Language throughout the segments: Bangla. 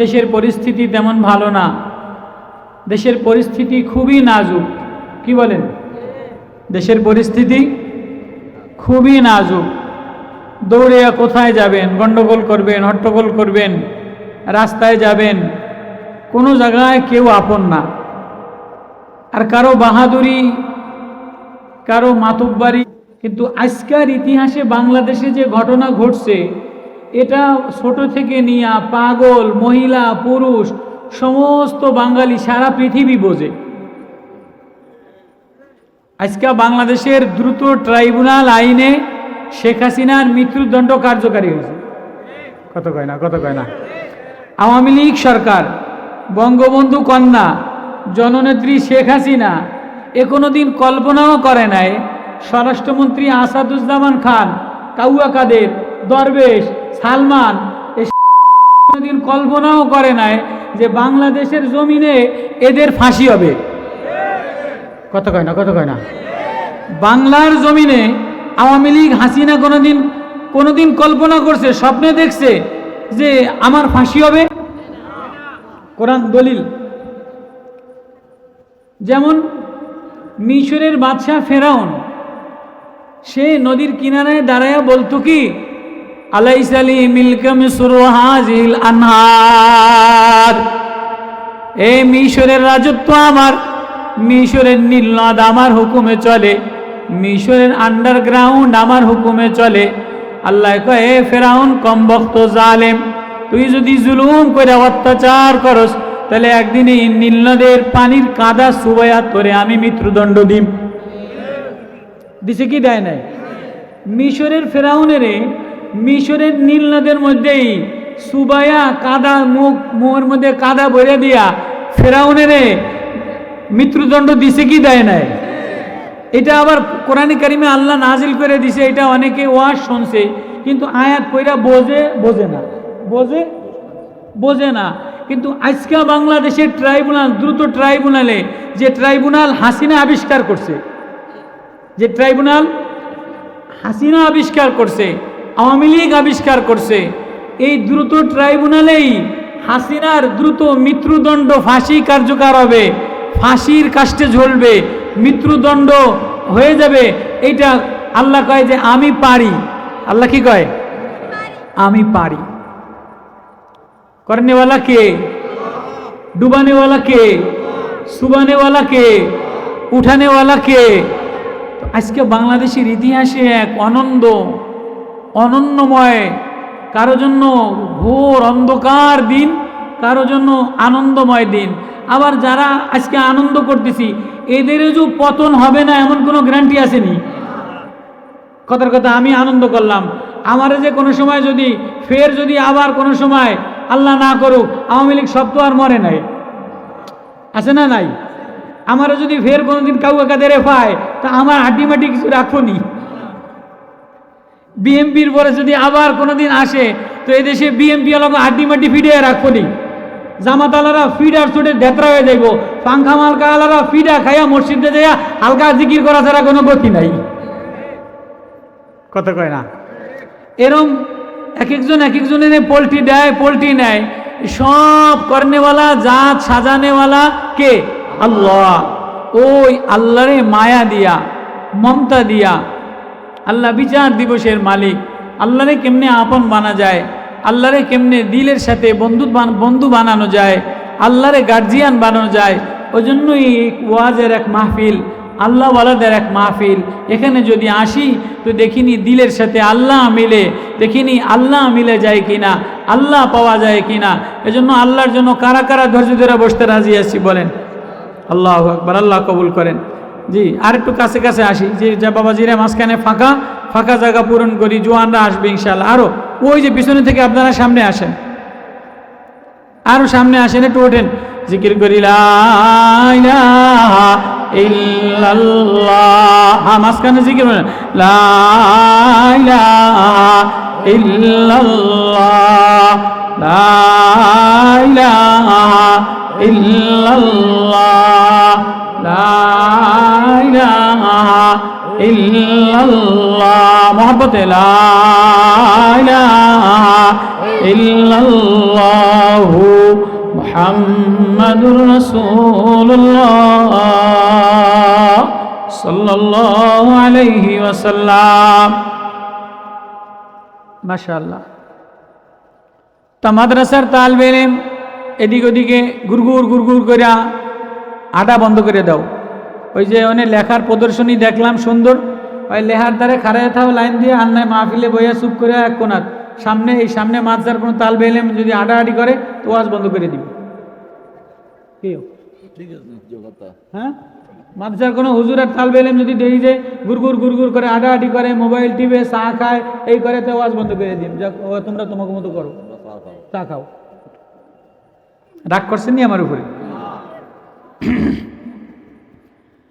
দেশের পরিস্থিতি তেমন ভালো না। দেশের পরিস্থিতি খুবই নাজুক। কি বলেন? দেশের পরিস্থিতি খুবই নাজুক। দৌড়ে কোথায় যাবেন? গণ্ডগোল করবেন, হট্টগোল করবেন, রাস্তায় যাবেন। কোনো জায়গায় কেউ আপন না। আর কারও বাহাদুরি, কারও মাতব্বারি, কিন্তু আজকের ইতিহাসে বাংলাদেশে যে ঘটনা ঘটছে এটা ছোট থেকে নিয়ে পাগল, মহিলা, পুরুষ, সমস্ত বাঙালি সারা পৃথিবী বোঝে। আজকে বাংলাদেশের দ্রুত ট্রাইব্যুনাল আইনে শেখ হাসিনার মৃত্যুদণ্ড কার্যকারী হয়েছে। কত কয় না, কত কয় না? আওয়ামী লীগ সরকার, বঙ্গবন্ধু কন্যা, জননেত্রী শেখ হাসিনা, এ কোনো দিন কল্পনাও করে নাই, স্বরাষ্ট্রমন্ত্রী আসাদুজ্জামান খান কাউয়া কাদের দরবেশ সালমান, এ কোনোদিন কল্পনাও করে নাই যে বাংলাদেশের জমিনে এদের ফাঁসি হবে। কত কয় না, কত কয় না? বাংলার জমিনে আওয়ামী লীগ হাসিনা কোনোদিন কোনোদিন কল্পনা করছে, স্বপ্নে দেখছে যে আমার ফাঁসি হবে? কোরআন দলিল। যেমন মিশরের বাদশাহ ফেরাউন, সে নদীর কিনারায় দাঁড়ায় বলতো কি আলাইসালি মিলকা মিসর হাজিল আনহার। এ মিশরের রাজত্ব আমার, মিশরের নীলনদ আমার হুকুমে চলে, মিশরের আন্ডারগ্রাউন্ড আমার হুকুমে চলে। আল্লাহ কয়, এ ফেরাউন কম বক্ত জালেম, তুই যদি জুলুম করে অত্যাচার করস, তাহলে একদিন এই নীলনদের পানির কাদা সুবায়া তোরে আমি মৃত্যুদণ্ড দিম। দিছে কি দেয় নাই? মিশরের ফেরাউনেরে মিশরের নীল নদের মধ্যেই সুবায়া কাদা মুখ মুখের মধ্যে কাদা ভরে দিয়া ফেরাউনেরে মৃত্যুদণ্ড দিছে কি দেয় নাই? এটা আবার কোরআন কারিমে আল্লাহ নাজিল করে দিছে, এটা অনেকে ওয়াজ শুনছে, কিন্তু আয়াত কইরা বোঝে বোঝে না। বোঝে? বোঝে না। কিন্তু আজকে বাংলাদেশের ট্রাইব্যুনাল, দ্রুত ট্রাইব্যুনালে যে ট্রাইব্যুনাল হাসিনা আবিষ্কার করছে, যে ট্রাইব্যুনাল হাসিনা আবিষ্কার করছে আওয়ামী লীগ আবিষ্কার করছে। এই দ্রুত ট্রাইব্যুনালেই হাসিনার দ্রুত মৃত্যুদণ্ড ফাঁসি কার্যকর হবে। ফাঁসির কাষ্টে ঝলবে, মৃত্যুদণ্ড হয়ে যাবে। এইটা আল্লাহ কয় যে, আমি পারি। আল্লাহ কি কয়? আমি পারি। করনেওয়ালা কে? ডুবানেওয়ালা কে? সুবানেওয়ালা কে? উঠানেওয়ালা কে? আজকে বাংলাদেশের ইতিহাসে এক অনন্দ অনন্যময়, কারও জন্য ঘোর অন্ধকার দিন, কারও জন্য আনন্দময় দিন। আবার যারা আজকে আনন্দ করতেছি, এদেরও যে পতন হবে না এমন কোনো গ্যারান্টি আসেনি। কথার কথা, আমি আনন্দ করলাম। আমারে যে কোনো সময় যদি, ফের যদি আবার কোনো সময় আল্লাহ না করুক, আওয়ামী লীগ সব তো আর মরে নাই। আছে না নাই? আমারও যদি ফের কোনোদিন কাউকে কাদের পায় তা আমার হাড্ডি মাটি কিছু রাখুনি বিএমপির পরে যদি আবার কোনোদিন আসে তো এদেশে বিএমপি হাড্ডি মাটি ফিডে রাখুনি জামাত আলারা ফিডার ছুটে ধেতরা হয়ে যাইব। পাঙ্খা মালকা আলারা ফিডা খাইয়া মসজিদে যাইয়া হালকা জিকির করা ছাড়া কোনো গতি নাই। কত কয় না? এরম এক একজন এক একজনের পোলট্রি দেয় পোলট্রি নেয়। সব করনেওয়ালা জাত সাজানেওয়ালা কে? আল্লাহ। ওই আল্লাহরে মায়া দিয়া মমতা দিয়া আল্লাহ বিচার দিবসের মালিক। আল্লাহরে কেমনে আপন বানা যায়? আল্লাহরে কেমনে দিলের সাথে বন্ধু বান- বন্ধু বানানো যায়? আল্লাহরে গার্জিয়ান বানানো যায়? ওই জন্যই ওয়াজের এক মাহফিল, আল্লাহওয়ালাদের এক মাহফিল। এখানে যদি আসি, তো দেখিনি দিলের সাথে আল্লাহ মিলে, দেখিনি আল্লাহ মিলে যায় কিনা, আল্লাহ পাওয়া যায় কিনা। এজন্য আল্লাহর জন্য কারা কারা ধৈর্য ধরে বসতে রাজি আছি বলেন। আল্লাহ আকবর, আল্লাহ কবুল করেন। জি, আর একটু কাছে কাছে আসি, যে যা বাবাজিরা মাঝখানে ফাঁকা ফাঁকা জায়গা পূরণ করি, জোয়ানরা আসবে ইনশাল্লাহ আরও ওই যে পিছনে থেকে আপনারা সামনে আসেন। আরও সামনে আসেন, একটু ওঠেন। জিকির করি, লা ইলাহা ইল্লাল্লাহ। হ্যাঁ মাঝখানে জিকির করেন। লা ইলাহা ইল্লাল্লাহ। লা ইলাহা ইল্লাল্লাহ। আলাইহি তা মাদ্রাসার তালবে এদিক ওদিকে গুরগুর গুরগুর করে আটা বন্ধ করে দাও। ওই যে অনেক লেখার প্রদর্শনী দেখলাম সুন্দর। ওই লেহার দ্বারে খাড়ায় থাও লাইন দিয়ে আন্নায় মাহফিলে বইয়া চুপ করে এক কোনাত সামনে এই সামনে মাদ্রাসার কোনো তালবে ইলম যদি আটাআটি করে তো ওয়াজ বন্ধ করে দিবে। হ্যাঁ? মাদ্রাসার কোনো হুজুর আর তালবে ইলম যদি দেখি যে গুরগুর গুরগুর করে আটাআটি করে মোবাইল টিপে চা খায় এই করে তো ওয়াজ বন্ধ করে দিন যাক তোমরা তোমাকে মতো করো। চা খাও। রাগ করছেন নি আমার উপরে?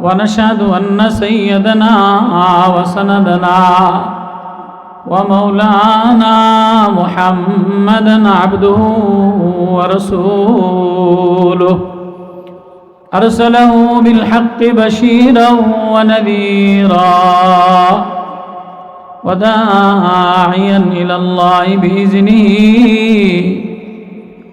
ونشهد أن سيدنا وسندنا ومولانا محمدا عبده ورسوله. أرسله بالحق بشيرا ونذيرا وداعيا إلى الله بإذنه.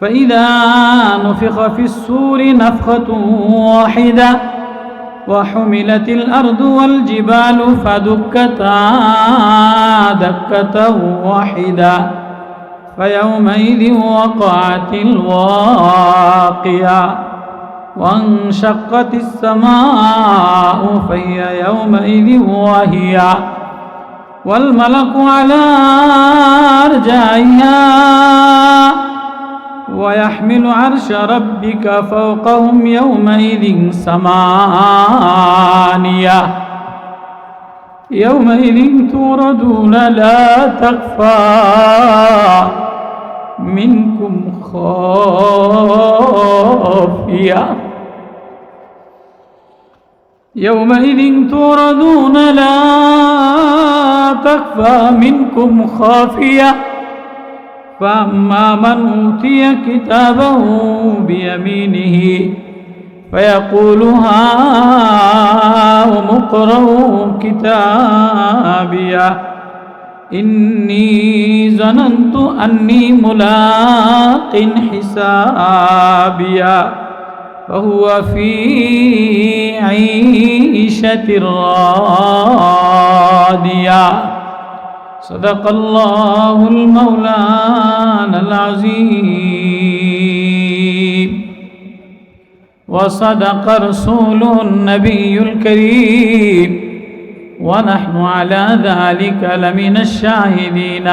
فإذا نفخ في السور نفخة واحدة وحملت الأرض والجبال فدكتا دكة واحدة فيومئذ وقعت الواقعة وانشقت السماء فهي يومئذ وهي والملك على أرجائها ويحمل عرش ربك فوقهم يومئذ ثمانية. يومئذ توردون لا تخفى منكم خافية. يومئذ توردون لا تخفى منكم خافية. فأما من أوتي كتابه بيمينه فيقول هاؤم اقرءوا كتابيه إني ظننت أني ملاق حسابيا فهو في عيشة راضية صدق الله المولانا العظيم. وصدق رسوله النبي الكريم. ونحن على ذلك لمن الشاهدين